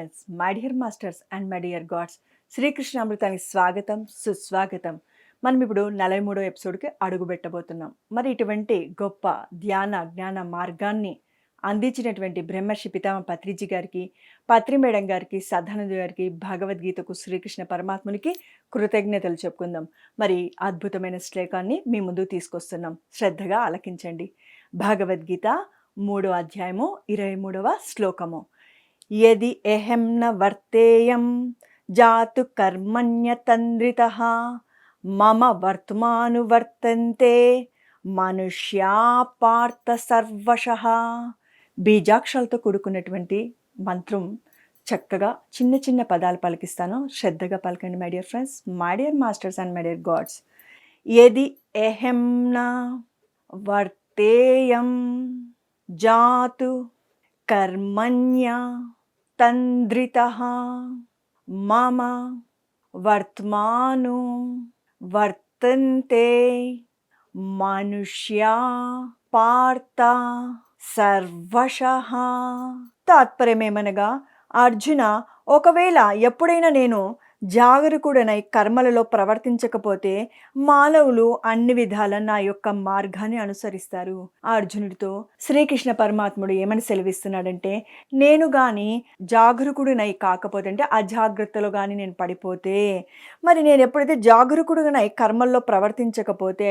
Friends my dear masters and my dear gods Srikrishna అమృతానికి స్వాగతం సుస్వాగతం. మనం ఇప్పుడు నలభై మూడో ఎపిసోడ్కి అడుగు పెట్టబోతున్నాం. మరి ఇటువంటి గొప్ప ధ్యాన జ్ఞాన మార్గాన్ని అందించినటువంటి బ్రహ్మర్షి పితామ పత్రిజీ గారికి పత్రి మేడం గారికి సదానంద గారికి భగవద్గీతకు శ్రీకృష్ణ పరమాత్మునికి కృతజ్ఞతలు చెప్పుకుందాం. మరి అద్భుతమైన శ్లోకాన్ని మీ ముందు తీసుకొస్తున్నాం. శ్రద్ధగా ఆలకించండి. భగవద్గీత మూడో అధ్యాయము ఇరవై మూడవ శ్లోకము. యది ఎహం న వర్తేయం జాతు కర్మణ్యతంద్రిత మమ వర్తమానువర్తంతే మనుష్యా పార్థ సర్వశ. బీజాక్షరాలతో కూడుకున్నటువంటి మంత్రం చక్కగా చిన్న చిన్న పదాలు పలికిస్తాను. శ్రద్ధగా పలకండి my dear friends my dear masters and my dear gods ఎది ఎహెంన వర్తేయం జాతు కర్మణ్య తంద్రిత మమ వర్తమాను వర్తంతే మనుష్యా పార్థ సర్వశ. తాత్పర్యమేమనగా అర్జున ఒకవేళ ఎప్పుడైనా నేను జాగరూకుడనై కర్మలలో ప్రవర్తించకపోతే మానవులు అన్ని విధాల నా యొక్క మార్గాన్ని అనుసరిస్తారు. అర్జునుడితో శ్రీకృష్ణ పరమాత్ముడు ఏమని సెలవిస్తున్నాడంటే నేను కానీ జాగరూకుడినై కాకపోతే అంటే అజాగ్రత్తలో కానీ నేను పడిపోతే మరి నేను ఎప్పుడైతే జాగరూకుడుగానై కర్మల్లో ప్రవర్తించకపోతే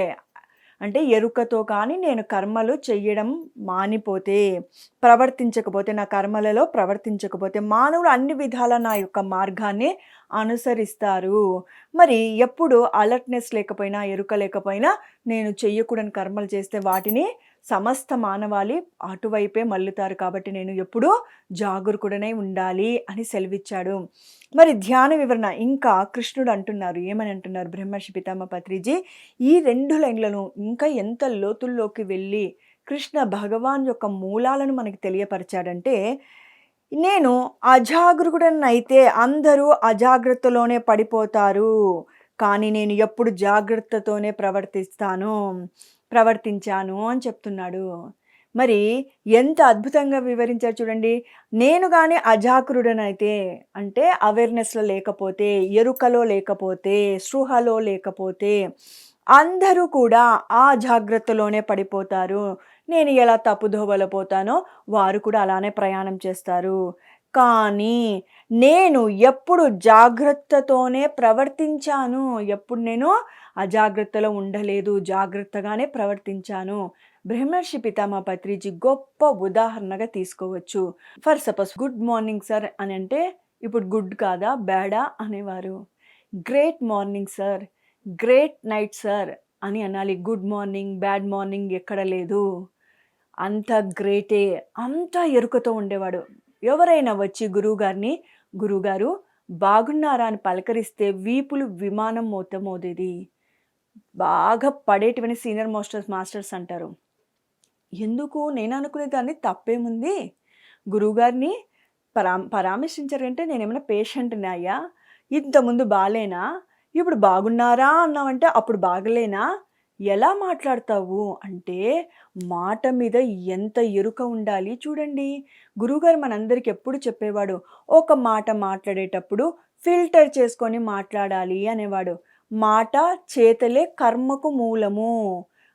అంటే ఎరుకతో కానీ నేను కర్మలు చెయ్యడం మానిపోతే ప్రవర్తించకపోతే నా కర్మలలో ప్రవర్తించకపోతే మానవులు అన్ని విధాల నా యొక్క మార్గాన్ని అనుసరిస్తారు. మరి ఎప్పుడు అలర్ట్నెస్ లేకపోయినా ఎరుక లేకపోయినా నేను చెయ్యకూడని కర్మలు చేస్తే వాటిని సమస్త మానవాళి అటువైపే మల్లుతారు కాబట్టి నేను ఎప్పుడూ జాగరూకుడనై ఉండాలి అని సెలవిచ్చాడు. మరి ధ్యాన వివరణ ఇంకా కృష్ణుడు అంటున్నారు ఏమని అంటున్నారు బ్రహ్మర్షి పితామ పత్రిజీ? ఈ రెండు లైన్లను ఇంకా ఎంత లోతుల్లోకి వెళ్ళి కృష్ణ భగవాన్ యొక్క మూలాలను మనకి తెలియపరిచాడంటే నేను అజాగరూకుడనైతే అందరూ అజాగ్రత్తలోనే పడిపోతారు. కానీ నేను ఎప్పుడు జాగ్రత్తతోనే ప్రవర్తిస్తాను. ప్రవర్తించాను అని చెప్తున్నాడు. మరి ఎంత అద్భుతంగా వివరించారు చూడండి. నేను కానీ అజాగ్రుడనైతే అంటే అవేర్నెస్లో లేకపోతే ఎరుకలో లేకపోతే స్పృహలో లేకపోతే అందరూ కూడా ఆ జాగ్రత్తలోనే పడిపోతారు. నేను ఎలా తప్పుదోవల పోతానో వారు కూడా అలానే ప్రయాణం చేస్తారు. కానీ నేను ఎప్పుడు జాగ్రత్తతోనే ప్రవర్తించాను. ఎప్పుడు నేను అజాగ్రత్తలో ఉండలేదు జాగ్రత్తగానే ప్రవర్తించాను. బ్రహ్మర్షి పితామా పత్రిజీ గొప్ప ఉదాహరణగా తీసుకోవచ్చు. For suppose good morning sir అని అంటే ఇప్పుడు గుడ్ కాదా బ్యాడా అనేవారు. Great morning sir great night sir అని అనాలి. గుడ్ మార్నింగ్ బ్యాడ్ మార్నింగ్ ఎక్కడ లేదు. అంత గ్రేటే అంత ఎరుకతో ఉండేవాడు. ఎవరైనా వచ్చి గురువుగారిని గురువుగారు బాగున్నారా అని పలకరిస్తే వీపులు విమానం మోతమోదేది బాగా పడేటివని సీనియర్ మాస్టర్స్ మాస్టర్స్ అంటారు. ఎందుకు? నేను అనుకునే దాన్ని తప్పేముంది గురువుగారిని పరా పరామర్శించారంటే నేనేమైనా పేషెంట్ని అయ్యా? ఇంతకుముందు బాగాలేనా ఇప్పుడు బాగున్నారా అన్నావంటే అప్పుడు బాగలేనా? ఎలా మాట్లాడతావు? అంటే మాట మీద ఎంత ఎరుక ఉండాలి చూడండి. గురువుగారు మనందరికి ఎప్పుడు చెప్పేవాడు ఒక మాట మాట్లాడేటప్పుడు ఫిల్టర్ చేసుకొని మాట్లాడాలి అనేవాడు. మాట చేతలే కర్మకు మూలము.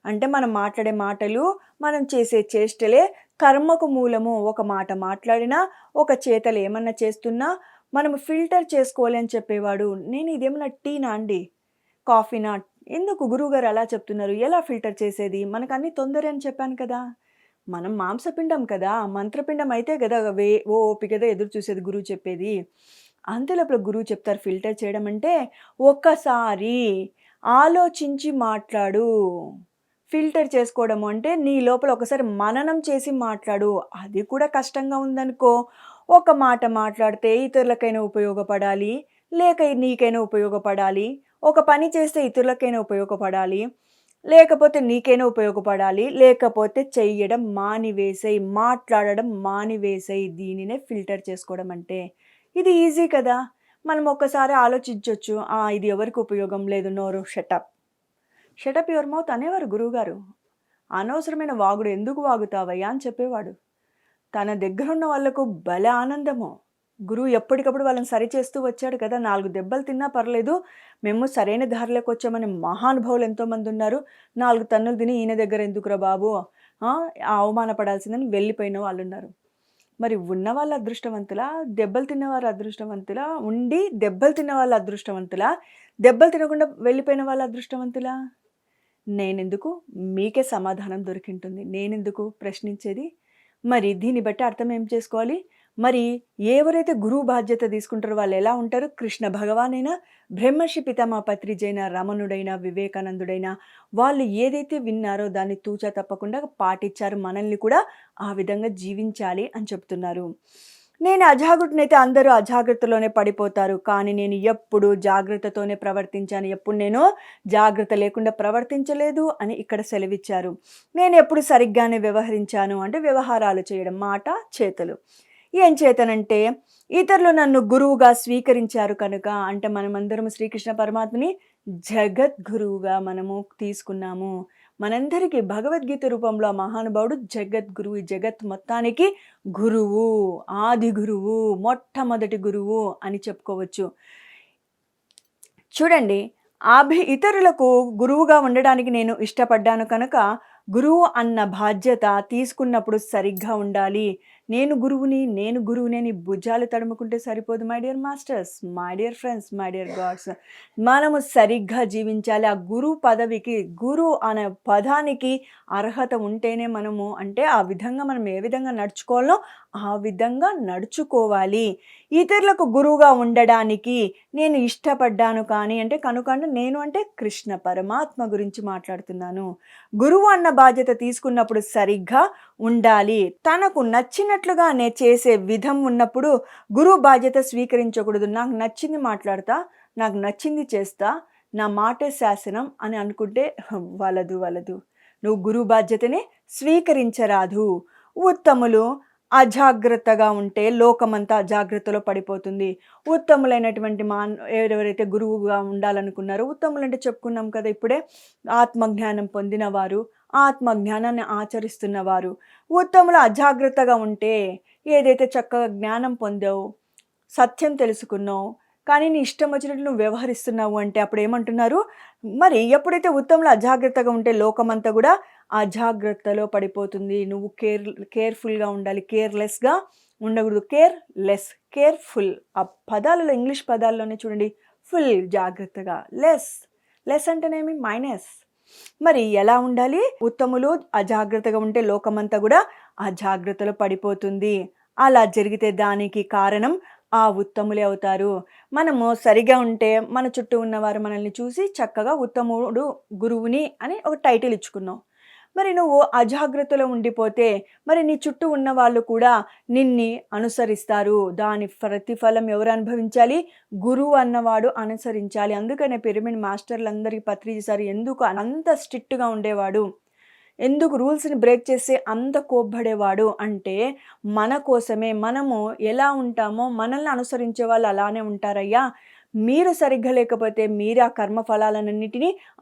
అంటే మనం మాట్లాడే మాటలు మనం చేసే చేష్టలే కర్మకు మూలము. ఒక మాట మాట్లాడినా ఒక చేతలు ఏమన్నా చేస్తున్నా మనం ఫిల్టర్ చేసుకోవాలి అని చెప్పేవాడు. నేను ఇదేమన్నా టీనా అండి? కాఫీనా ఎందుకు గురువుగారు అలా చెప్తున్నారు? ఎలా ఫిల్టర్ చేసేది? మనకు అన్ని తొందర అని చెప్పాను కదా. మనం మాంసపిండం కదా మంత్రపిండం అయితే కదా వే ఓ ఓపికదా ఎదురు చూసేది గురువు చెప్పేది. అంతలోపల గురువు చెప్తారు ఫిల్టర్ చేయడం అంటే ఒక్కసారి ఆలోచించి మాట్లాడు. ఫిల్టర్ చేసుకోవడం అంటే నీ లోపల ఒకసారి మననం చేసి మాట్లాడు. అది కూడా కష్టంగా ఉందనుకో ఒక మాట మాట్లాడితే ఇతరులకైనా ఉపయోగపడాలి లేక నీకైనా ఉపయోగపడాలి ఒక పని చేస్తే ఇతరులకైనా ఉపయోగపడాలి లేకపోతే నీకైనా ఉపయోగపడాలి లేకపోతే చెయ్యడం మానివేసేయి మాట్లాడడం మానివేసేయి దీనినే ఫిల్టర్ చేసుకోవడం అంటే. ఇది ఈజీ కదా. మనం ఒక్కసారి ఆలోచించవచ్చు ఇది ఎవరికి ఉపయోగం లేదు నోరు షటప్ షటప్ యువర్ మౌత్ అనేవారు గురువుగారు. అనవసరమైన వాగుడు ఎందుకు వాగుతావయ్యా అని చెప్పేవాడు. తన దగ్గర ఉన్న వాళ్ళకు బల ఆనందము. గురువు ఎప్పటికప్పుడు వాళ్ళని సరిచేస్తూ వచ్చాడు కదా. నాలుగు దెబ్బలు తిన్నా పర్లేదు. మేము సరైన దారిలోకి వచ్చామని మహానుభావులు ఎంతోమంది ఉన్నారు. నాలుగు తన్నులు తిని ఈయన దగ్గర ఎందుకురా బాబు? అవమానపడాల్సిందని వెళ్ళిపోయిన వాళ్ళు ఉన్నారు మరి ఉన్న వాళ్ళ అదృష్టవంతులా దెబ్బలు తిన్నవారు అదృష్టవంతులా ఉండి దెబ్బలు తిన్న వాళ్ళ అదృష్టవంతులా దెబ్బలు తినకుండా వెళ్ళిపోయిన వాళ్ళ అదృష్టవంతులా? నేనెందుకు? మీకే సమాధానం దొరికింటుంది. నేనెందుకు? ప్రశ్నించేది. మరి దీన్ని బట్టి అర్థం ఏం చేసుకోవాలి? మరి ఎవరైతే గురువు బాధ్యత తీసుకుంటారో వాళ్ళు ఎలా ఉంటారు? కృష్ణ భగవానైనా బ్రహ్మర్షి పితామా పత్రిజైన రమణుడైన వివేకానందుడైనా వాళ్ళు ఏదైతే విన్నారో దాన్ని తూచా తప్పకుండా పాటించారు. మనల్ని కూడా ఆ విధంగా జీవించాలి అని చెప్తున్నారు. నేను అజాగ్రత్తనైతే అందరూ అజాగ్రత్తలోనే పడిపోతారు. కానీ నేను ఎప్పుడు జాగ్రత్తతోనే ప్రవర్తించాను. ఎప్పుడు నేను జాగ్రత్త లేకుండా ప్రవర్తించలేదు అని ఇక్కడ సెలవిచ్చారు. నేను ఎప్పుడు సరిగ్గానే వ్యవహరించాను అంటే వ్యవహారాలు చేయడం మాట చేతలు. ఏం చేతనంటే ఇతరులు నన్ను గురువుగా స్వీకరించారు కనుక అంటే మనమందరం శ్రీకృష్ణ పరమాత్మని జగద్గురువుగా మనము తీసుకున్నాము. మనందరికీ భగవద్గీత రూపంలో మహానుభావుడు జగద్గురువు జగత్ మొత్తానికి గురువు ఆది గురువు మొట్టమొదటి గురువు అని చెప్పుకోవచ్చు. చూడండి అభి ఇతరులకు గురువుగా ఉండడానికి నేను ఇష్టపడ్డాను కనుక గురువు అన్న బాధ్యత తీసుకున్నప్పుడు సరిగ్గా ఉండాలి. నేను గురువుని నేను గురువుని అని భుజాలు తడుముకుంటే సరిపోదు my dear masters my dear friends my dear gods మనము సరిగ్గా జీవించాలి. ఆ గురువు పదవికి గురు అనే పదానికి అర్హత ఉంటేనే మనము అంటే ఆ విధంగా మనం ఏ విధంగా నడుచుకోవాలో ఆ విధంగా నడుచుకోవాలి. ఇతరులకు గురువుగా ఉండడానికి నేను ఇష్టపడ్డాను కానీ అంటే కనుక నేను అంటే కృష్ణ పరమాత్మ గురించి మాట్లాడుతున్నాను. గురువు అన్న బాధ్యత తీసుకున్నప్పుడు సరిగ్గా ఉండాలి. తనకు నచ్చిన నే చేసే విధం ఉన్నప్పుడు గురువు బాధ్యత స్వీకరించకూడదు. నాకు నచ్చింది మాట్లాడతా నాకు నచ్చింది చేస్తా నా మాటే శాసనం అని అనుకుంటే వలదు వలదు. నువ్వు గురువు బాధ్యతని స్వీకరించరాదు. ఉత్తములు అజాగ్రత్తగా ఉంటే లోకమంతా అజాగ్రత్తలో పడిపోతుంది. ఉత్తములైనటువంటి మా ఎవరెవరైతే గురువుగా ఉండాలనుకున్నారో ఉత్తములు అంటే చెప్పుకున్నాం కదా ఇప్పుడే ఆత్మజ్ఞానం పొందినవారు ఆత్మజ్ఞానాన్ని ఆచరిస్తున్నవారు. ఉత్తములు అజాగ్రత్తగా ఉంటే ఏదైతే చక్కగా జ్ఞానం పొందావు సత్యం తెలుసుకున్నావు కానీ నీ ఇష్టం వచ్చినట్టు నువ్వు వ్యవహరిస్తున్నావు అంటే అప్పుడు ఏమంటున్నారు? మరి ఎప్పుడైతే ఉత్తములు అజాగ్రత్తగా ఉంటే లోకమంతా కూడా అజాగ్రత్తలో పడిపోతుంది. నువ్వు కేర్ కేర్ఫుల్గా ఉండాలి కేర్లెస్గా ఉండకూడదు. Care less careful. ఆ పదాలలో ఇంగ్లీష్ పదాల్లోనే చూడండి. ఫుల్ జాగ్రత్తగా. లెస్. లెస్ అంటేనేమి? మైనస్. మరి ఎలా ఉండాలి? ఉత్తములు అజాగ్రత్తగా ఉంటే లోకమంతా కూడా అజాగ్రత్తలో పడిపోతుంది. అలా జరిగితే దానికి కారణం ఆ ఉత్తములే అవుతారు. మనము సరిగా ఉంటే మన చుట్టూ ఉన్నవారు మనల్ని చూసి చక్కగా ఉత్తముడు గురువుని అని ఒక టైటిల్ ఇచ్చుకున్నాం. మరి నువ్వు అజాగ్రత్తలో ఉండిపోతే మరి నీ చుట్టూ ఉన్న వాళ్ళు కూడా నిన్ని అనుసరిస్తారు. దాని ప్రతిఫలం ఎవరు అనుభవించాలి? గురువు అన్నవాడు అనుసరించాలి. అందుకనే పిరమిడ్ మాస్టర్లందరికీ పత్రి చేశారు ఎందుకు అంత స్ట్రిక్ట్గా ఉండేవాడు? ఎందుకు రూల్స్ని బ్రేక్ చేస్తే అంత కోప్పడేవాడు? అంటే మన కోసమే మనము ఎలా ఉంటామో మనల్ని అనుసరించే వాళ్ళు అలానే ఉంటారయ్యా. మీరు సరిగ్గా లేకపోతే మీరు ఆ కర్మ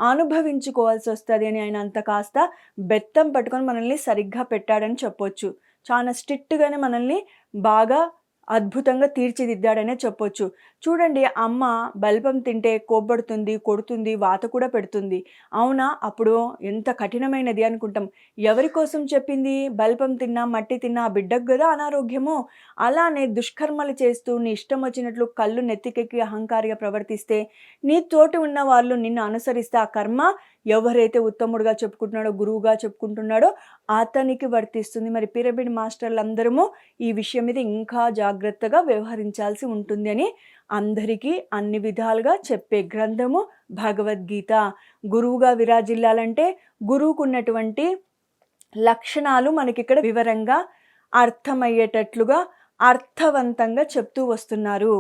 అనుభవించుకోవాల్సి వస్తుంది అని ఆయన అంత కాస్త బెత్తం పట్టుకొని మనల్ని సరిగ్గా పెట్టాడని చెప్పొచ్చు. చాలా స్ట్రిక్ట్గానే మనల్ని బాగా అద్భుతంగా తీర్చిదిద్దాడనే చెప్పొచ్చు. చూడండి అమ్మ బల్బం తింటే కోబ్బడుతుంది కొడుతుంది వాత కూడా పెడుతుంది. అవునా? అప్పుడు ఎంత కఠినమైనది అనుకుంటాం. ఎవరి కోసం చెప్పింది? బల్బం తిన్నా మట్టి తిన్నా ఆ బిడ్డకు కదా అనారోగ్యము? అలానే దుష్కర్మలు చేస్తూ నీ ఇష్టం వచ్చినట్లు కళ్ళు నెత్తికెక్కి అహంకారిగా ప్రవర్తిస్తే నీ తోటి ఉన్న వాళ్ళు నిన్ను అనుసరిస్తే ఆ కర్మ ఎవరైతే ఉత్తముడుగా చెప్పుకుంటున్నాడో గురువుగా చెప్పుకుంటున్నాడో అతనికి వర్తిస్తుంది. మరి పిరమిడ్ మాస్టర్లు అందరము ఈ విషయం మీద ఇంకా జాగ్రత్తగా వ్యవహరించాల్సి ఉంటుంది అని అందరికీ అన్ని విధాలుగా చెప్పే గ్రంథము భగవద్గీత. గురువుగా విరాజిల్లాలంటే గురువుకు ఉన్నటువంటి లక్షణాలు మనకి ఇక్కడ వివరంగా అర్థమయ్యేటట్లుగా అర్థవంతంగా చెప్తూ వస్తున్నారు.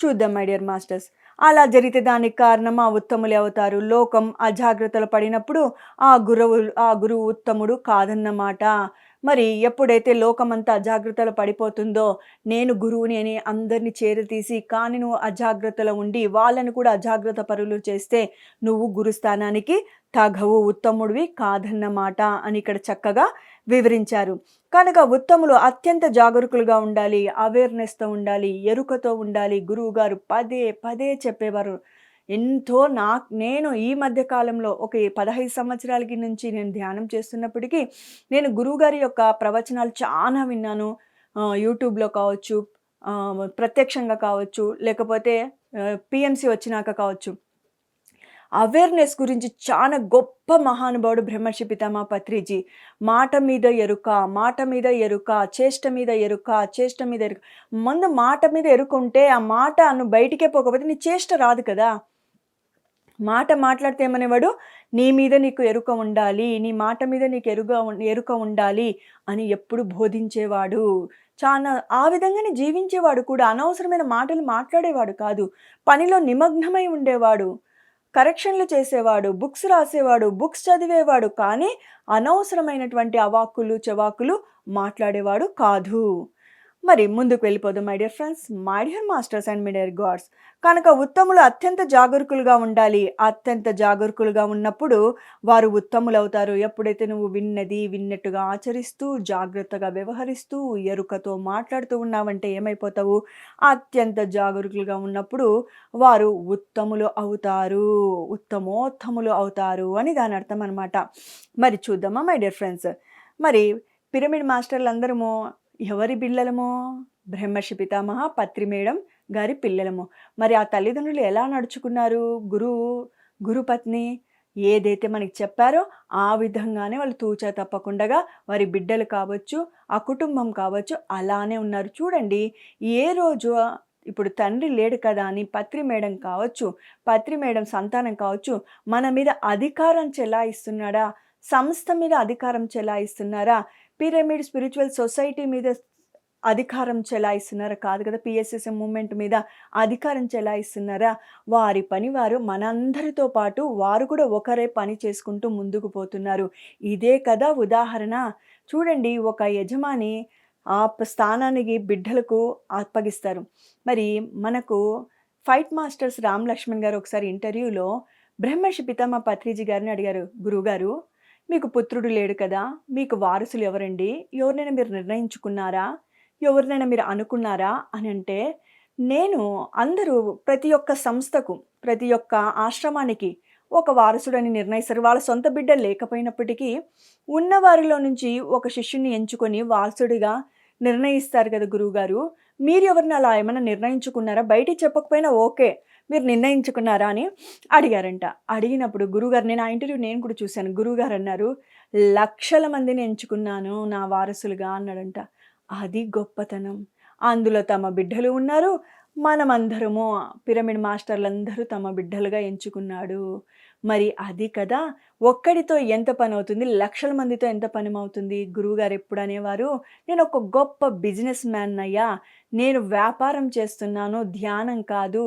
చూద్దాం మై డియర్ మాస్టర్స్ అలా జరిగితే దానికి కారణం ఆ ఉత్తములే అవుతారు. లోకం అజాగ్రత్తలు పడినప్పుడు ఆ గురువు ఆ గురువు ఉత్తముడు కాదన్నమాట. మరి ఎప్పుడైతే లోకమంతా అజాగ్రత్తలు పడిపోతుందో నేను గురువుని అని అందరినీ చేరతీసి కానీ నువ్వు అజాగ్రత్తలో ఉండి వాళ్ళని కూడా అజాగ్రత్త పరులు చేస్తే నువ్వు గురుస్థానానికి తగవు ఉత్తముడివి కాదన్నమాట అని ఇక్కడ చక్కగా వివరించారు. కనుక ఉత్తములు అత్యంత జాగరూకులుగా ఉండాలి అవేర్నెస్తో ఉండాలి ఎరుకతో ఉండాలి గురువుగారు పదే పదే చెప్పేవారు. ఎంతో నా నేను ఈ మధ్య కాలంలో ఒక పదహైదు సంవత్సరాలకి నుంచి నేను ధ్యానం చేస్తున్నప్పటికీ నేను గురువుగారి యొక్క ప్రవచనాలు చాలా విన్నాను. యూట్యూబ్లో కావచ్చు ప్రత్యక్షంగా కావచ్చు లేకపోతే పిఎంసి వచ్చినాక కావచ్చు. అవేర్నెస్ గురించి చాలా గొప్ప మహానుభావుడు బ్రహ్మర్షి పితామా పత్రిజీ మాట మీద ఎరుక మాట మీద ఎరుక చేష్ట మీద ఎరుక చేష్ట మీద ఎరుక. ముందు మాట మీద ఎరుకుంటే ఆ మాట నువ్వు బయటికే పోకపోతే నీ చేష్ట రాదు కదా. మాట మాట్లాడితే ఏమనేవాడు? నీ మీద నీకు ఎరుక ఉండాలి నీ మాట మీద నీకు ఎరుక ఉం- ఎరుక ఉండాలి అని ఎప్పుడు బోధించేవాడు. చాలా ఆ విధంగానే జీవించేవాడు కూడా. అనవసరమైన మాటలు మాట్లాడేవాడు కాదు. పనిలో నిమగ్నమై ఉండేవాడు. కరెక్షన్లు చేసేవాడు బుక్స్ రాసేవాడు బుక్స్ చదివేవాడు కానీ అనవసరమైనటువంటి అవాక్కులు చవాకులు మాట్లాడేవాడు కాదు. మరి ముందుకు వెళ్ళిపోదాం my dear friends my dear masters and my dear gods కనుక ఉత్తములు అత్యంత జాగరూకులుగా ఉండాలి. అత్యంత జాగరూకులుగా ఉన్నప్పుడు వారు ఉత్తములు అవుతారు ఎప్పుడైతే నువ్వు విన్నది విన్నట్టుగా ఆచరిస్తూ జాగ్రత్తగా వ్యవహరిస్తూ ఎరుకతో మాట్లాడుతూ ఉన్నావంటే ఏమైపోతావు? అత్యంత జాగరూకులుగా ఉన్నప్పుడు వారు ఉత్తములు అవుతారు. ఉత్తమోత్తములు అవుతారు అని దాని అర్థం అనమాట మరి చూద్దామా మై డియర్ ఫ్రెండ్స్ మరి పిరమిడ్ మాస్టర్లు అందరము ఎవరి పిల్లలమో? బ్రహ్మర్షి పితామహ పత్రి మేడం గారి పిల్లలము. మరి ఆ తల్లిదండ్రులు ఎలా నడుచుకున్నారు? గురువు గురుపత్ని ఏదైతే మనకి చెప్పారో ఆ విధంగానే వాళ్ళు తూచా తప్పకుండా వారి బిడ్డలు కావచ్చు ఆ కుటుంబం కావచ్చు అలానే ఉన్నారు. చూడండి ఏ రోజు ఇప్పుడు తండ్రి లేడు కదా అని పత్రి మేడం కావచ్చు పత్రి మేడం సంతానం కావచ్చు మన మీద అధికారం చెలాయిస్తున్నాడా? సంస్థ మీద అధికారం చెలాయిస్తున్నారా? పిరమిడ్ స్పిరిచువల్ సొసైటీ మీద అధికారం చెలాయిస్తున్నారా? కాదు కదా పిఎస్ఎస్ఎం మూమెంట్ మీద అధికారం చెలాయిస్తున్నారా? వారి పని వారు మనందరితో పాటు వారు కూడా ఒకరే పని చేసుకుంటూ ముందుకు పోతున్నారు. ఇదే కదా ఉదాహరణ. చూడండి ఒక యజమాని ఆ స్థానానికి బిడ్డలకు అప్పగిస్తారు. మరి మనకు ఫైట్ మాస్టర్స్ రామ్ లక్ష్మణ్ గారు ఒకసారి ఇంటర్వ్యూలో బ్రహ్మర్షి పితామా పత్రిజీ గారిని అడిగారు. గురువుగారు మీకు పుత్రుడు లేడు కదా మీకు వారసులు ఎవరండి? ఎవరినైనా మీరు నిర్ణయించుకున్నారా? ఎవరినైనా మీరు అనుకున్నారా? అని అంటే నేను అందరూ ప్రతి ఒక్క సంస్థకు ప్రతి ఒక్క ఆశ్రమానికి ఒక వారసుడని నిర్ణయిస్తారు. వాళ్ళ సొంత బిడ్డ లేకపోయినప్పటికీ ఉన్న వారిలో నుంచి ఒక శిష్యుని ఎంచుకొని వారసుడిగా నిర్ణయిస్తారు కదా గురువుగారు. మీరు ఎవరిని అలా ఏమైనా నిర్ణయించుకున్నారా? బయటికి చెప్పకపోయినా ఓకే. మీరు నిర్ణయించుకున్నారా అని అడిగారంట. అడిగినప్పుడు గురుగారు నేను ఆ ఇంటర్వ్యూ నేను కూడా చూశాను. గురుగారు అన్నారు లక్షల మందిని ఎంచుకున్నాను నా వారసులుగా అన్నాడంట. అది గొప్పతనం. అందులో తమ బిడ్డలు ఉన్నారు. మనమందరము పిరమిడ్ మాస్టర్లందరూ తమ బిడ్డలుగా ఎంచుకున్నాడు. మరి అది కదా ఒక్కడితో ఎంత పని అవుతుంది లక్షల మందితో ఎంత పని అవుతుంది గురువుగారు ఎప్పుడు అనేవారు నేను ఒక గొప్ప బిజినెస్ మ్యాన్ అయ్యా నేను వ్యాపారం చేస్తున్నాను ధ్యానం కాదు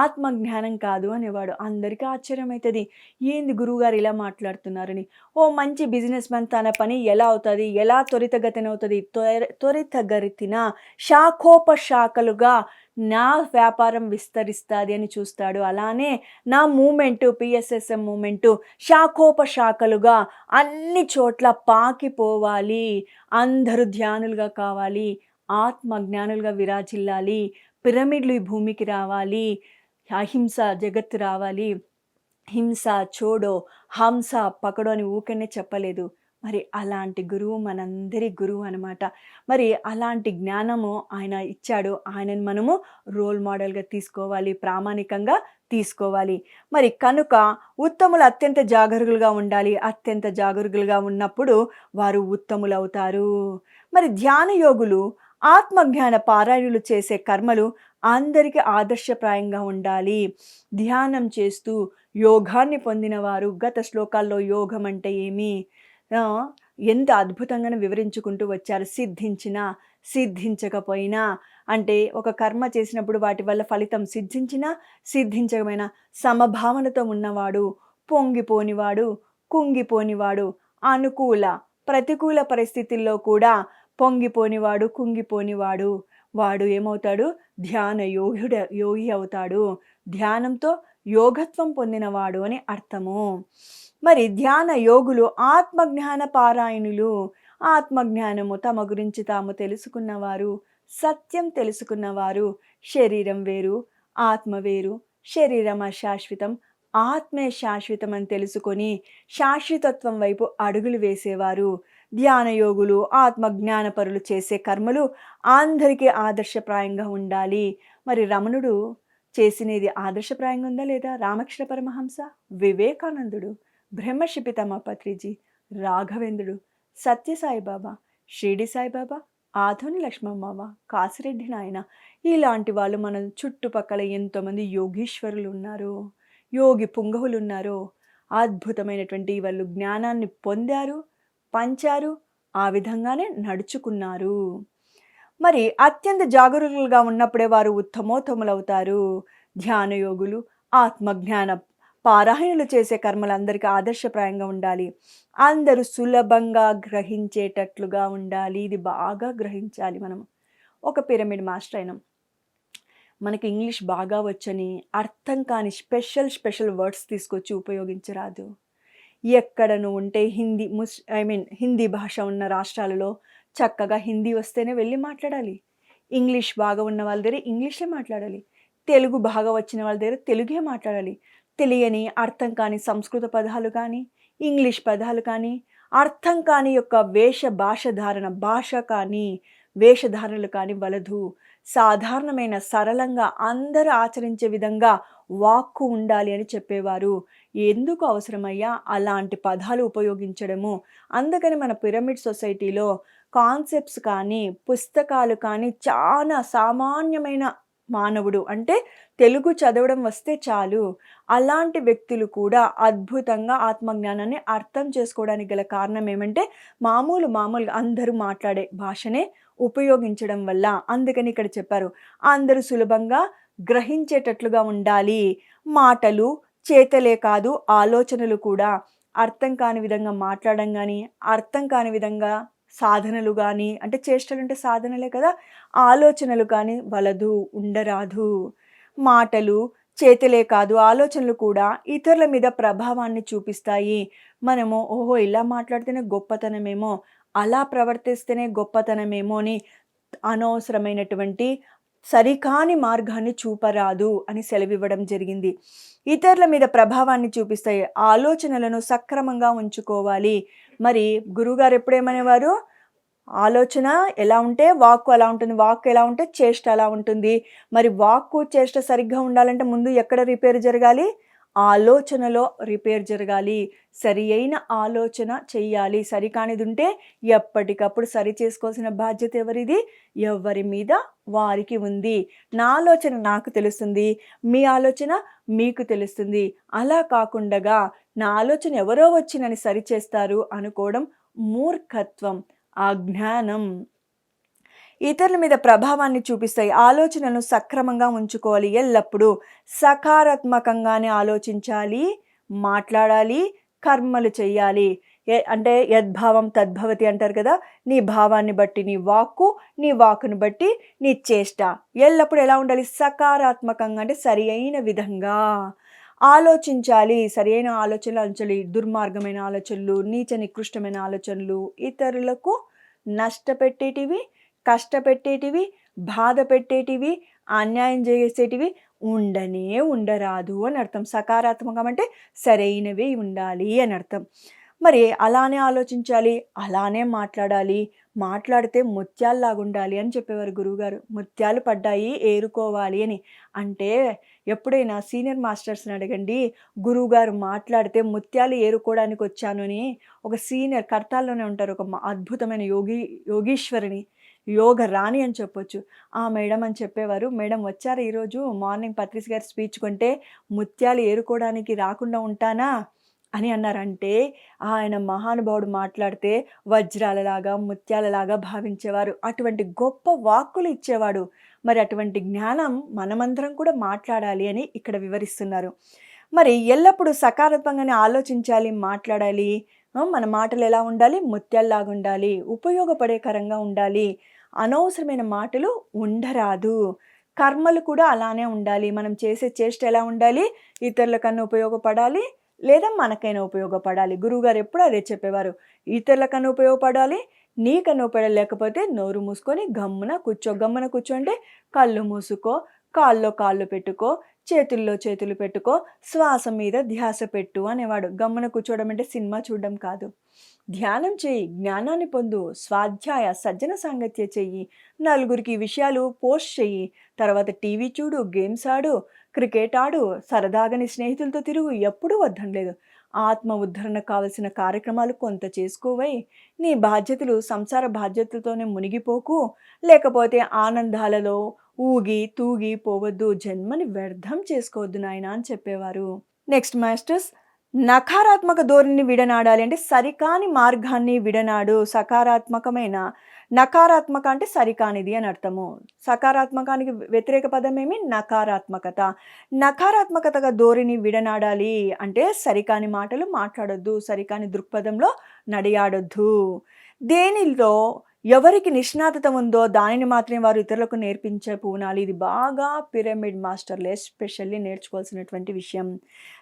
ఆత్మజ్ఞానం కాదు అనేవాడు. అందరికీ ఆశ్చర్యం అవుతుంది ఏంది గురువుగారు ఇలా మాట్లాడుతున్నారని? ఓ మంచి బిజినెస్ మ్యాన్ తన పని ఎలా అవుతుంది? ఎలా త్వరితగతిన అవుతుంది త్వర త్వరితగతిన శాఖోపశాఖలుగా నా వ్యాపారం విస్తరిస్తుంది అని చూస్తాడు. అలానే నా మూమెంటు పిఎస్ఎస్ఎం మూమెంటు శాఖో శాఖోపశాఖలుగా అన్ని చోట్ల పాకిపోవాలి. అందరూ ధ్యానులుగా కావాలి. ఆత్మ జ్ఞానులుగా విరాజిల్లాలి. పిరమిడ్లు ఈ భూమికి రావాలి. అహింస జగత్తు రావాలి. హింస చోడో హంస పకడో అని ఊకనే చెప్పలేదు. మరి అలాంటి గురువు మనందరి గురువు అనమాట మరి అలాంటి జ్ఞానము ఆయన ఇచ్చాడు. ఆయనను మనము రోల్ మోడల్గా తీసుకోవాలి. ప్రామాణికంగా తీసుకోవాలి. మరి కనుక ఉత్తములు అత్యంత జాగరూకులుగా ఉండాలి అత్యంత జాగరూకులుగా ఉన్నప్పుడు వారు ఉత్తములు అవుతారు మరి ధ్యాన యోగులు ఆత్మజ్ఞాన పారాయణులు చేసే కర్మలు అందరికీ ఆదర్శప్రాయంగా ఉండాలి. ధ్యానం చేస్తూ యోగాన్ని పొందినవారు గత శ్లోకాల్లో యోగం అంటే ఏమి? ఎంత అద్భుతంగా వివరించుకుంటూ వచ్చారు. సిద్ధించిన సిద్ధించకపోయినా అంటే ఒక కర్మ చేసినప్పుడు వాటి వల్ల ఫలితం సిద్ధించినా సిద్ధించకపోయినా సమభావనతో ఉన్నవాడు పొంగిపోనివాడు కుంగిపోనివాడు అనుకూల ప్రతికూల పరిస్థితుల్లో కూడా పొంగిపోనివాడు కుంగిపోనివాడు. వాడు ఏమవుతాడు? ధ్యాన యోగుడ యోగి అవుతాడు. ధ్యానంతో యోగత్వం పొందినవాడు అని అర్థము. మరి ధ్యాన యోగులు ఆత్మజ్ఞాన పారాయణులు ఆత్మజ్ఞానము తమ గురించి తాము తెలుసుకున్నవారు సత్యం తెలుసుకున్నవారు శరీరం వేరు ఆత్మ వేరు శరీరం అశాశ్వతం ఆత్మే శాశ్వతం అని తెలుసుకొని శాశ్వతత్వం వైపు అడుగులు వేసేవారు. ధ్యానయోగులు ఆత్మజ్ఞానపరులు చేసే కర్మలు అందరికీ ఆదర్శప్రాయంగా ఉండాలి. మరి రమణుడు చేసినది ఆదర్శప్రాయంగా ఉందా లేదా? రామకృష్ణ పరమహంస? వివేకానందుడు. బ్రహ్మశిపి తమ పత్రిజీ రాఘవేంద్రుడు సత్యసాయిబాబా షిరిడి సాయిబాబా ఆధోని లక్ష్మమ్మవ కాసిరెడ్డి నాయన. ఇలాంటి వాళ్ళు మన చుట్టుపక్కల ఎంతోమంది యోగీశ్వరులు ఉన్నారు యోగి పుంగవులు ఉన్నారు అద్భుతమైనటువంటి వాళ్ళు జ్ఞానాన్ని పొందారు పంచారు ఆ విధంగానే నడుచుకున్నారు. మరి అత్యంత జాగరూకులుగా ఉన్నప్పుడే వారు ఉత్తమోత్తములవుతారు. ధ్యానయోగులు ఆత్మజ్ఞాన పారాయణలు చేసే కర్మలు అందరికీ ఆదర్శప్రాయంగా ఉండాలి. అందరూ సులభంగా గ్రహించేటట్లుగా ఉండాలి. ఇది బాగా గ్రహించాలి మనం ఒక పిరమిడ్ మాస్టర్ అయినాం. మనకి ఇంగ్లీష్ బాగా వచ్చని అర్థం కాని స్పెషల్ స్పెషల్ వర్డ్స్ తీసుకొచ్చి ఉపయోగించరాదు. ఎక్కడను ఉంటే హిందీ ముస్ ఐ మీన్ హిందీ భాష ఉన్న రాష్ట్రాలలో చక్కగా హిందీ వస్తేనే వెళ్ళి మాట్లాడాలి. ఇంగ్లీష్ బాగా ఉన్న వాళ్ళ దగ్గర ఇంగ్లీషే మాట్లాడాలి. తెలుగు బాగా వచ్చిన వాళ్ళ దగ్గర తెలుగే మాట్లాడాలి. తెలియని అర్థం కాని సంస్కృత పదాలు కానీ ఇంగ్లీష్ పదాలు కానీ అర్థం కాని యొక్క వేష భాష ధారణ భాష కానీ వేషధారణలు కానీ వలదు. సాధారణమైన సరళంగా అందరూ ఆచరించే విధంగా వాక్కు ఉండాలి అని చెప్పేవారు. ఎందుకు అవసరమయ్యా? అలాంటి పదాలు ఉపయోగించడము. అందుకని మన పిరమిడ్ సొసైటీలో కాన్సెప్ట్స్ కానీ పుస్తకాలు కానీ చాలా సామాన్యమైన మానవుడు. అంటే తెలుగు చదవడం వస్తే చాలు అలాంటి వ్యక్తులు కూడా అద్భుతంగా ఆత్మజ్ఞానాన్ని అర్థం చేసుకోవడానికి గల కారణం ఏమంటే మామూలు మామూలుగా అందరూ మాట్లాడే భాషనే ఉపయోగించడం వల్ల. అందుకని ఇక్కడ చెప్పారు అందరూ సులభంగా గ్రహించేటట్లుగా ఉండాలి. మాటలు చేతలే కాదు ఆలోచనలు కూడా. అర్థం కాని విధంగా మాట్లాడడం కానీ అర్థం కాని విధంగా సాధనలు కానీ అంటే చేష్టలు అంటే సాధనలే కదా ఆలోచనలు కానీ వలదు ఉండరాదు. మాటలు చేతులే కాదు ఆలోచనలు కూడా ఇతరుల మీద ప్రభావాన్ని చూపిస్తాయి. మనము ఓహో ఇలా మాట్లాడితేనే గొప్పతనమేమో అలా ప్రవర్తిస్తేనే గొప్పతనమేమో అని అనవసరమైనటువంటి సరికాని మార్గాన్ని చూపరాదు అని సెలవివ్వడం జరిగింది. ఇతరుల మీద ప్రభావాన్ని చూపిస్తాయి ఆలోచనలను సక్రమంగా ఉంచుకోవాలి. మరి గురువుగారు ఎప్పుడేమనేవారు? ఆలోచన ఎలా ఉంటే వాక్కు అలా ఉంటుంది వాక్కు ఎలా ఉంటే చేష్ట అలా ఉంటుంది. మరి వాక్కు చేష్ట సరిగ్గా ఉండాలంటే ముందు ఎక్కడ రిపేర్ జరగాలి? ఆలోచనలో రిపేర్ జరగాలి. సరి అయిన ఆలోచన చెయ్యాలి. సరికానిది ఉంటే ఎప్పటికప్పుడు సరి చేసుకోవాల్సిన బాధ్యత ఎవరిది? ఎవరి మీద? వారికి ఉంది. నా ఆలోచన నాకు తెలుస్తుంది. మీ ఆలోచన మీకు తెలుస్తుంది. అలా కాకుండా నా ఆలోచన ఎవరో వచ్చి నన్ను సరిచేస్తారు అనుకోవడం మూర్ఖత్వం అజ్ఞానం ఇతరుల మీద ప్రభావాన్ని చూపిస్తాయి. ఆలోచనలను సక్రమంగా ఉంచుకోవాలి. ఎల్లప్పుడూ సకారాత్మకంగానే ఆలోచించాలి మాట్లాడాలి కర్మలు చేయాలి. అంటే యద్భావం తద్భవతి అంటారు కదా నీ భావాన్ని బట్టి నీ వాక్కు నీ వాక్కును బట్టి నీ చేష్ట. ఎల్లప్పుడూ ఎలా ఉండాలి? సకారాత్మకంగా అంటే సరి అయిన విధంగా ఆలోచించాలి. సరైన ఆలోచనలు అంచాలి దుర్మార్గమైన ఆలోచనలు నీచ నికృష్టమైన ఆలోచనలు ఇతరులకు నష్టపెట్టేటివి కష్టపెట్టేటివి బాధ పెట్టేటివి అన్యాయం చేసేటివి ఉండనే ఉండరాదు అని అర్థం. సకారాత్మకం అంటే సరైనవి ఉండాలి అని అర్థం. మరి అలానే ఆలోచించాలి అలానే మాట్లాడాలి మాట్లాడితే ముత్యాల్లాగా ఉండాలి అని చెప్పేవారు గురువుగారు. ముత్యాలు పడ్డాయి ఏరుకోవాలి అని. అంటే ఎప్పుడైనా సీనియర్ మాస్టర్స్ని అడగండి గురువుగారు మాట్లాడితే ముత్యాలు ఏరుకోవడానికి వచ్చాను అని ఒక సీనియర్ కర్తాల్లోనే ఉంటారు ఒక అద్భుతమైన యోగి యోగీశ్వరిని యోగ రాణి అని చెప్పొచ్చు. ఆ మేడం అని చెప్పేవారు. మేడం వచ్చారు ఈరోజు మార్నింగ్ పత్రిస్ గారి స్పీచ్ కొంటే ముత్యాలు ఏరుకోవడానికి రాకుండా ఉంటానా? అని అన్నారంటే ఆయన మహానుభావుడు మాట్లాడితే వజ్రాలలాగా ముత్యాలలాగా భావించేవారు. అటువంటి గొప్ప వాక్కులు ఇచ్చేవాడు. మరి అటువంటి జ్ఞానం మనమందరం కూడా మాట్లాడాలి అని ఇక్కడ వివరిస్తున్నారు. మరి ఎల్లప్పుడూ సకారాత్మకంగానే ఆలోచించాలి మాట్లాడాలి. మన మాటలు ఎలా ఉండాలి? ముత్యాల్లాగా ఉండాలి. ఉపయోగపడేకరంగా ఉండాలి. అనవసరమైన మాటలు ఉండరాదు. కర్మలు కూడా అలానే ఉండాలి. మనం చేసే చేష్ట ఎలా ఉండాలి? ఇతరులకన్నా ఉపయోగపడాలి. లేదా మనకైనా ఉపయోగపడాలి. గురువుగారు ఎప్పుడు అదే చెప్పేవారు. ఇతరులకన్నా ఉపయోగపడాలి నీకన్నా నోపడ లేకపోతే నోరు మూసుకొని గమ్మున కూర్చో. గమ్మున కూర్చో అంటే కళ్ళు మూసుకో కాల్లో కాళ్ళు పెట్టుకో చేతుల్లో చేతులు పెట్టుకో శ్వాస మీద ధ్యాస పెట్టు అనేవాడు. గమ్మున కూర్చోవడం అంటే సినిమా చూడడం కాదు. ధ్యానం చేయి జ్ఞానాన్ని పొందు స్వాధ్యాయ సజ్జన సాంగత్య చెయ్యి. నలుగురికి విషయాలు పోస్ట్ చెయ్యి. తర్వాత టీవీ చూడు గేమ్స్ ఆడు క్రికెట్ ఆడు సరదాగా నీ స్నేహితులతో తిరుగు ఎప్పుడూ వద్దం లేదు. ఆత్మ ఉద్ధరణ కావలసిన కార్యక్రమాలు కొంత చేసుకోవై నీ బాధ్యతలు సంసార బాధ్యతలతోనే మునిగిపోకు లేకపోతే ఆనందాలలో ఊగి తూగి పోవద్దు జన్మని వ్యర్థం చేసుకోవద్దు నాయన అని చెప్పేవారు. నెక్స్ట్ మాస్టర్స్ నకారాత్మక ధోరణిని విడనాడాలి అంటే సరికాని మార్గాన్ని విడనాడు సకారాత్మకమైన? నకారాత్మక అంటే సరికానిది అని అర్థము. సకారాత్మకానికి వ్యతిరేక పదం ఏమి? నకారాత్మకత. నకారాత్మకతగా ధోరణి విడనాడాలి అంటే సరికాని మాటలు మాట్లాడొద్దు సరికాని దృక్పథంలో నడియాడొద్దు. దేనిలో? ఎవరికి నిష్ణాతత ఉందో దానిని మాత్రమే వారు ఇతరులకు నేర్పించే పూనాలి. ఇది బాగా పిరమిడ్ మాస్టర్లు ఎస్పెషల్లీ నేర్చుకోవాల్సినటువంటి విషయం.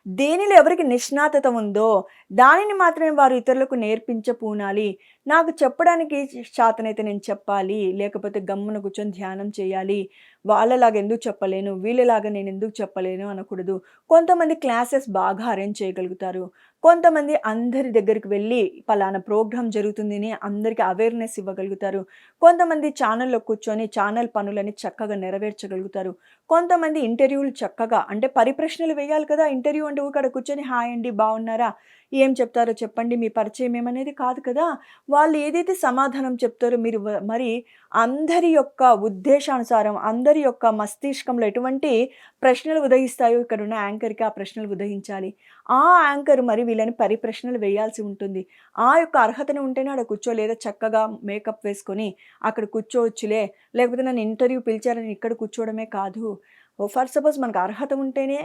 దేనిలో ఎవరికి నిష్ణాతత ఉందో దానిని మాత్రమే వారు ఇతరులకు నేర్పించే పూనాలి. నాకు చెప్పడానికి శాతనైతే నేను చెప్పాలి. లేకపోతే గమ్మున కూర్చొని ధ్యానం చేయాలి. వాళ్ళలాగా ఎందుకు చెప్పలేను? వీళ్ళలాగా నేను ఎందుకు చెప్పలేను? అనకూడదు. కొంతమంది క్లాసెస్ బాగా అరేంజ్ చేయగలుగుతారు. కొంతమంది అందరి దగ్గరికి వెళ్ళి పలానా ప్రోగ్రామ్ జరుగుతుందని అందరికీ అవేర్నెస్ ఇవ్వగలుగుతారు. కొంతమంది ఛానల్లో కూర్చొని ఛానల్ పనులని చక్కగా నెరవేర్చగలుగుతారు. కొంతమంది ఇంటర్వ్యూలు చక్కగా అంటే పరిప్రశ్నలు వేయాలి కదా ఇంటర్వ్యూ అంటే ఇక్కడ కూర్చొని హాయ్ అండి బాగున్నారా? ఏం చెప్తారో చెప్పండి మీ పరిచయం ఏమనేది కాదు కదా. వాళ్ళు ఏదైతే సమాధానం చెప్తారో మీరు మరి అందరి యొక్క ఉద్దేశానుసారం అందరి యొక్క మస్తిష్కంలో ఎటువంటి ప్రశ్నలు ఉదయిస్తాయో ఇక్కడ ఉన్న యాంకర్కి ఆ ప్రశ్నలు ఉదయించాలి. ఆ యాంకర్ మరి వీళ్ళని పరిప్రశ్నలు వేయాల్సి ఉంటుంది. ఆ యొక్క అర్హతను ఉంటేనే అక్కడ కూర్చో లేదా చక్కగా మేకప్ వేసుకొని అక్కడ కూర్చోవచ్చులే లేకపోతే నన్ను ఇంటర్వ్యూ పిలిచారని ఇక్కడ కూర్చోవడమే కాదు. ఫర్ సపోజ్ మనకు అర్హత ఉంటేనే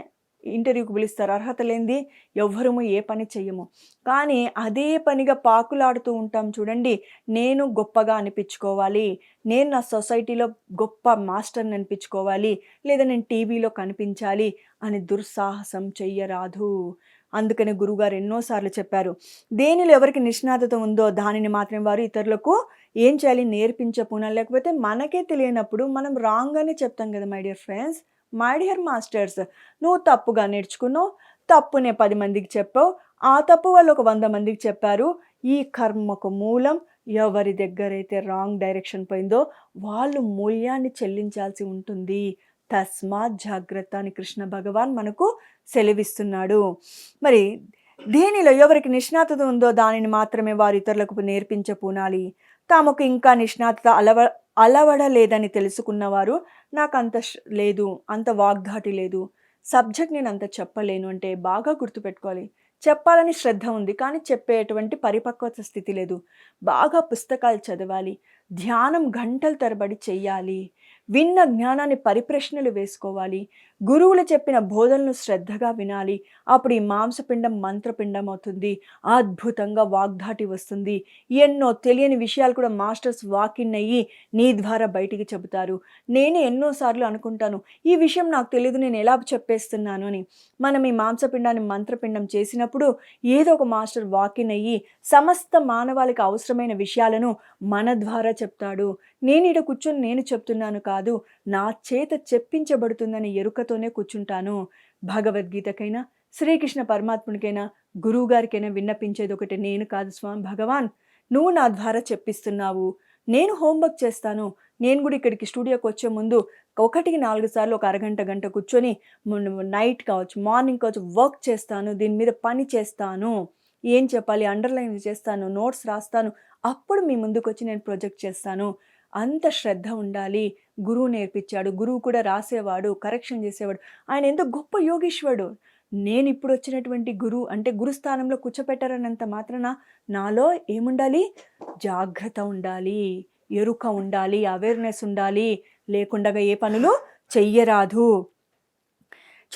ఇంటర్వ్యూకి పిలుస్తారు. అర్హత లేనిది ఎవ్వరము ఏ పని చెయ్యము. కానీ అదే పనిగా పాకులాడుతూ ఉంటాం చూడండి. నేను గొప్పగా అనిపించుకోవాలి. నేను నా సొసైటీలో గొప్ప మాస్టర్ని అనిపించుకోవాలి. లేదా నేను టీవీలో కనిపించాలి అని దుస్సాహసం చెయ్యరాదు. అందుకనే గురుగారు ఎన్నోసార్లు చెప్పారు. దేనిలో ఎవరికి నిష్ణాతత ఉందో దానిని మాత్రమే వారు ఇతరులకు ఏం చేయాలి? నేర్పించపోనా లేకపోతే మనకే తెలియనప్పుడు మనం రాంగ్గానే చెప్తాం కదా my dear friends my dear masters నువ్వు తప్పుగా నేర్చుకున్నావు తప్పునే పది మందికి చెప్పావు ఆ తప్పు వాళ్ళు ఒక వంద మందికి చెప్పారు. ఈ కర్మకు మూలం ఎవరి దగ్గరైతే రాంగ్ డైరెక్షన్ పోయిందో వాళ్ళు మూల్యాన్ని చెల్లించాల్సి ఉంటుంది. తస్మాత్ జాగ్రత్త అని కృష్ణ భగవాన్ మనకు సెలవిస్తున్నాడు. మరి దేనిలో ఎవరికి నిష్ణాతత ఉందో దానిని మాత్రమే వారు ఇతరులకు నేర్పించపూనాలి తాముకు ఇంకా నిష్ణాతత అలవ అలవడలేదని తెలుసుకున్నవారు నాకు అంత లేదు అంత వాగ్ధాటి లేదు. సబ్జెక్ట్ నేను అంత చెప్పలేను అంటే బాగా గుర్తుపెట్టుకోవాలి. చెప్పాలని శ్రద్ధ ఉంది కానీ చెప్పేటువంటి పరిపక్వత స్థితి లేదు. బాగా పుస్తకాలు చదవాలి ధ్యానం గంటల తరబడి చెయ్యాలి. విన్న జ్ఞానాన్ని పరిప్రశ్నలు వేసుకోవాలి. గురువులు చెప్పిన బోధనలు శ్రద్ధగా వినాలి. అప్పుడు ఈ మాంసపిండం మంత్రపిండం అవుతుంది. అద్భుతంగా వాగ్దాటి వస్తుంది. ఎన్నో తెలియని విషయాలు కూడా మాస్టర్స్ వాకిన్ అయ్యి నీ ద్వారా బయటికి చెబుతారు. నేను ఎన్నోసార్లు అనుకుంటాను ఈ విషయం నాకు తెలియదు నేను ఎలా చెప్పేస్తున్నాను అని. మనం ఈ మాంసపిండాన్ని మంత్రపిండం చేసినప్పుడు ఏదో ఒక మాస్టర్ వాకిన్ అయ్యి సమస్త మానవాళికి అవసరమైన విషయాలను మన ద్వారా చెప్తాడు. నేను ఇక్కడ కూర్చొని నేను చెప్తున్నాను కాదు నా చేత చెప్పించబడుతుందని ఎరుకతోనే కూర్చుంటాను. భగవద్గీతకైనా శ్రీకృష్ణ పరమాత్మునికైనా గురువు గారికైనా విన్నపించేది ఒకటి నేను కాదు స్వామి భగవాన్. నువ్వు నా ద్వారా చెప్పిస్తున్నావు. నేను హోంవర్క్ చేస్తాను. నేను కూడా ఇక్కడికి స్టూడియోకి వచ్చే ముందు ఒకటికి నాలుగు సార్లు ఒక అరగంట గంట కూర్చొని నైట్ కావచ్చు మార్నింగ్ కావచ్చు వర్క్ చేస్తాను. దీని మీద పని చేస్తాను. ఏం చెప్పాలి? అండర్లైన్ చేస్తాను. నోట్స్ రాస్తాను. అప్పుడు మీ ముందుకు వచ్చి నేను ప్రొజెక్ట్ చేస్తాను. అంత శ్రద్ధ ఉండాలి. గురువు నేర్పించాడు గురువు కూడా రాసేవాడు కరెక్షన్ చేసేవాడు. ఆయన ఎంతో గొప్ప యోగీశ్వరుడు. నేను ఇప్పుడు వచ్చినటువంటి గురువు అంటే గురుస్థానంలో కూర్చోపెట్టారన్నంత మాత్రాన నాలో ఏముండాలి? జాగ్రత్త ఉండాలి. ఎరుక ఉండాలి అవేర్నెస్ ఉండాలి. లేకుండా ఏ పనులు చెయ్యరాదు.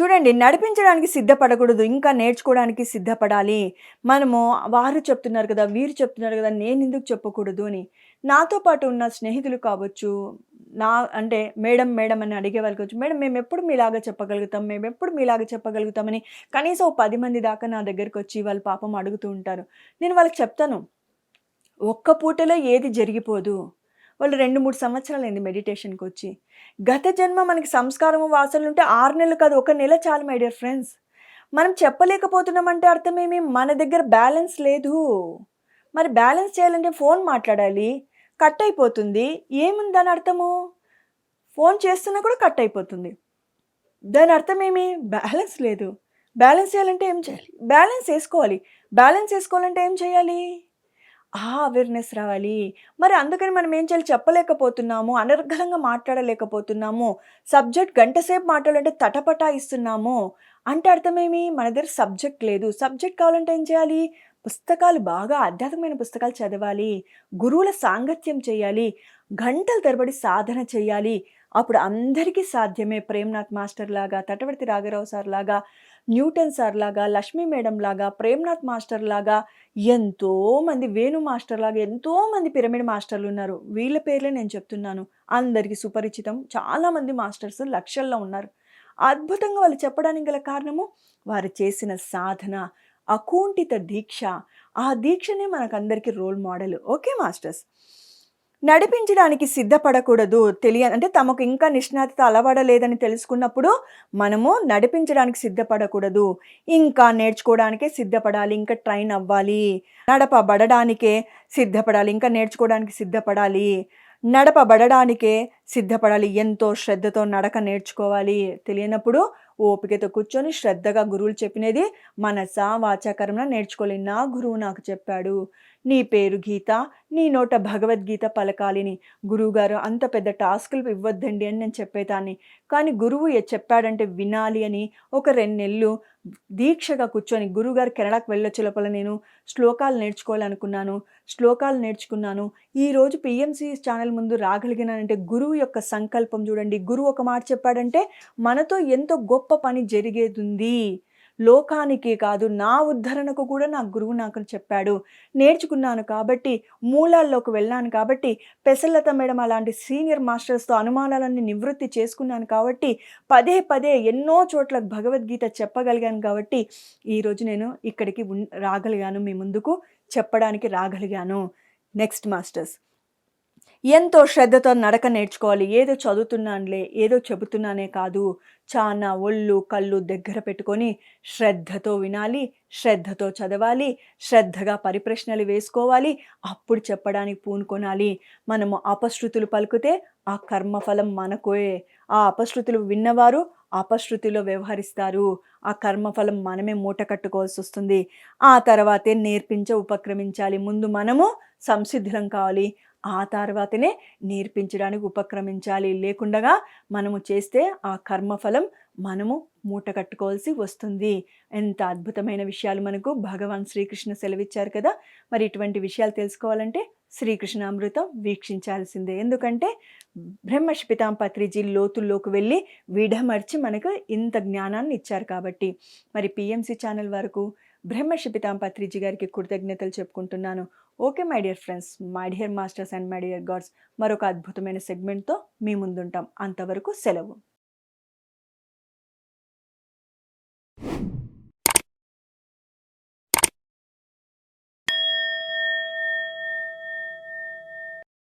చూడండి నడిపించడానికి సిద్ధపడకూడదు. ఇంకా నేర్చుకోవడానికి సిద్ధపడాలి. మనము వారు చెప్తున్నారు కదా వీరు చెప్తున్నారు కదా నేను ఎందుకు చెప్పకూడదు అని. నాతో పాటు ఉన్న స్నేహితులు కావచ్చు నా అంటే మేడం మేడం అని అడిగే వాళ్ళకి వచ్చి మేడం మేము ఎప్పుడు మీలాగా చెప్పగలుగుతాం మేము ఎప్పుడు మీలాగా చెప్పగలుగుతామని కనీసం పది మంది దాకా నా దగ్గరికి వచ్చి వాళ్ళ పాపం అడుగుతూ ఉంటారు. నేను వాళ్ళకి చెప్తాను. ఒక్క పూటలో ఏది జరిగిపోదు. వాళ్ళు రెండు మూడు సంవత్సరాలు అయింది మెడిటేషన్కి వచ్చి. గత జన్మ మనకి సంస్కారం వాసనలు ఉంటే ఆరు నెలలు కాదు ఒక నెల చాలు మై డియర్ ఫ్రెండ్స్ మనం చెప్పలేకపోతున్నామంటే అర్థమేమి మన దగ్గర బ్యాలెన్స్ లేదు. మరి బ్యాలెన్స్ చేయాలంటే ఫోన్ మాట్లాడాలి. కట్ అయిపోతుంది ఏముంది దాని అర్థము? ఫోన్ చేస్తున్నా కూడా కట్ అయిపోతుంది దాని అర్థం ఏమి బ్యాలెన్స్ లేదు. బ్యాలెన్స్ చేయాలంటే ఏం చేయాలి? బ్యాలెన్స్ వేసుకోవాలి. బ్యాలెన్స్ వేసుకోవాలంటే ఏం చేయాలి? ఆ అవేర్నెస్ రావాలి. మరి అందుకని మనం ఏం చేయాలి? చెప్పలేకపోతున్నాము. అనర్గళంగా మాట్లాడలేకపోతున్నాము. సబ్జెక్ట్ గంట సేపు మాట్లాడాలంటే తటపటా ఇస్తున్నాము అంటే అర్థమేమి? మన దగ్గర సబ్జెక్ట్ లేదు. సబ్జెక్ట్ కావాలంటే ఏం చేయాలి? పుస్తకాలు బాగా ఆధ్యాత్మికమైన పుస్తకాలు చదవాలి గురువుల సాంగత్యం చేయాలి గంటల తరబడి సాధన చేయాలి. అప్పుడు అందరికీ సాధ్యమే ప్రేమ్నాథ్ మాస్టర్ లాగా తటవర్తి రాఘరావు సార్ లాగా న్యూటన్ సార్ లాగా లక్ష్మీ మేడం లాగా ప్రేమ్నాథ్ మాస్టర్ లాగా ఎంతోమంది వేణు మాస్టర్ లాగా ఎంతోమంది పిరమిడ్ మాస్టర్లు ఉన్నారు. వీళ్ళ పేర్లే నేను చెప్తున్నాను. అందరికీ సుపరిచితం. చాలామంది మాస్టర్స్ లక్షల్లో ఉన్నారు. అద్భుతంగా వాళ్ళు చెప్పడానికి గల కారణము వారు చేసిన సాధన అకుంఠిత దీక్ష. ఆ దీక్షనే మనకందరికీ రోల్ మోడల్. Okay masters? నడిపించడానికి సిద్ధపడకూడదు తెలియ అంటే తమకు ఇంకా నిష్ణాతత అలవడలేదని తెలుసుకున్నప్పుడు మనము నడిపించడానికి సిద్ధపడకూడదు. ఇంకా నేర్చుకోవడానికే సిద్ధపడాలి ఇంకా ట్రైన్ అవ్వాలి. నడపబడడానికే సిద్ధపడాలి ఇంకా నేర్చుకోవడానికి సిద్ధపడాలి. నడపబడడానికే సిద్ధపడాలి ఎంతో శ్రద్ధతో నడక నేర్చుకోవాలి. తెలియనప్పుడు ఓపికతో కూర్చొని శ్రద్ధగా గురువులు చెప్పినది మనస వాచాకరంలో నేర్చుకోలేని నా గురువు నాకు చెప్పాడు. నీ పేరు గీత నీ నోట భగవద్గీత పలకాలిని. గురువుగారు అంత పెద్ద టాస్కులు ఇవ్వద్దండి అని నేను చెప్పేదాన్ని. కానీ గురువు చెప్పాడంటే వినాలి అని ఒక రెండు నెలలు దీక్షగా కూర్చొని గురువుగారు కెనడాకు వెళ్ళొచ్చే లోపల నేను శ్లోకాలు నేర్చుకోవాలనుకున్నాను. శ్లోకాలు నేర్చుకున్నాను. ఈరోజు పిఎంసి ఛానల్ ముందు రాగలిగినానంటే గురువు యొక్క సంకల్పం చూడండి. గురువు ఒక మాట చెప్పాడంటే మనతో ఎంతో గొప్ప గొప్ప పని జరిగేది లోకానికి కాదు నా ఉద్ధరణకు కూడా నా గురువు నాకు చెప్పాడు. నేర్చుకున్నాను కాబట్టి మూలాల్లోకి వెళ్ళాను కాబట్టి పెసలత మేడం అలాంటి సీనియర్ మాస్టర్స్తో అనుమానాలన్నీ నివృత్తి చేసుకున్నాను కాబట్టి పదే పదే ఎన్నో చోట్ల భగవద్గీత చెప్పగలిగాను కాబట్టి ఈరోజు నేను ఇక్కడికి రాగలిగాను. మీ ముందుకు చెప్పడానికి రాగలిగాను. నెక్స్ట్ మాస్టర్స్ ఎంతో శ్రద్ధతో నడక నేర్చుకోవాలి. ఏదో చదువుతున్నానులే ఏదో చెబుతున్నానే కాదు. చాలా ఒళ్ళు కళ్ళు దగ్గర పెట్టుకొని శ్రద్ధతో వినాలి శ్రద్ధతో చదవాలి శ్రద్ధగా పరిప్రశ్నలు వేసుకోవాలి అప్పుడు చెప్పడానికి పూనుకొనాలి. మనము అపశృతులు పలుకుతే ఆ కర్మఫలం మనకోయే ఆ అపశృతులు విన్నవారు అపశృతిలో వ్యవహరిస్తారు. ఆ కర్మఫలం మనమే మూట కట్టుకోవాల్సి వస్తుంది. ఆ తర్వాతే నేర్పించ ఉపక్రమించాలి. ముందు మనము సంసిద్ధం కావాలి. ఆ తర్వాతనే నేర్పించడానికి ఉపక్రమించాలి. లేకుండగా మనము చేస్తే ఆ కర్మఫలం మనము మూట కట్టుకోవాల్సి వస్తుంది. ఎంత అద్భుతమైన విషయాలు మనకు భగవాన్ శ్రీకృష్ణ సెలవిచ్చారు కదా! మరి ఇటువంటి విషయాలు తెలుసుకోవాలంటే శ్రీకృష్ణ అమృతం వీక్షించాల్సిందే. ఎందుకంటే బ్రహ్మశిపితాం పత్రిజీ లోతుల్లోకి వెళ్ళి విడమర్చి మనకు ఇంత జ్ఞానాన్ని ఇచ్చారు కాబట్టి. మరి పిఎంసి ఛానల్ వరకు బ్రహ్మశిపితాం పత్రిజీ గారికి కృతజ్ఞతలు చెప్పుకుంటున్నాను. Okay my dear friends. My dear masters and my dear gods. మరొక అద్భుతమైన సెగ్మెంట్తో మీ ముందుంటాం. అంతవరకు సెలవు.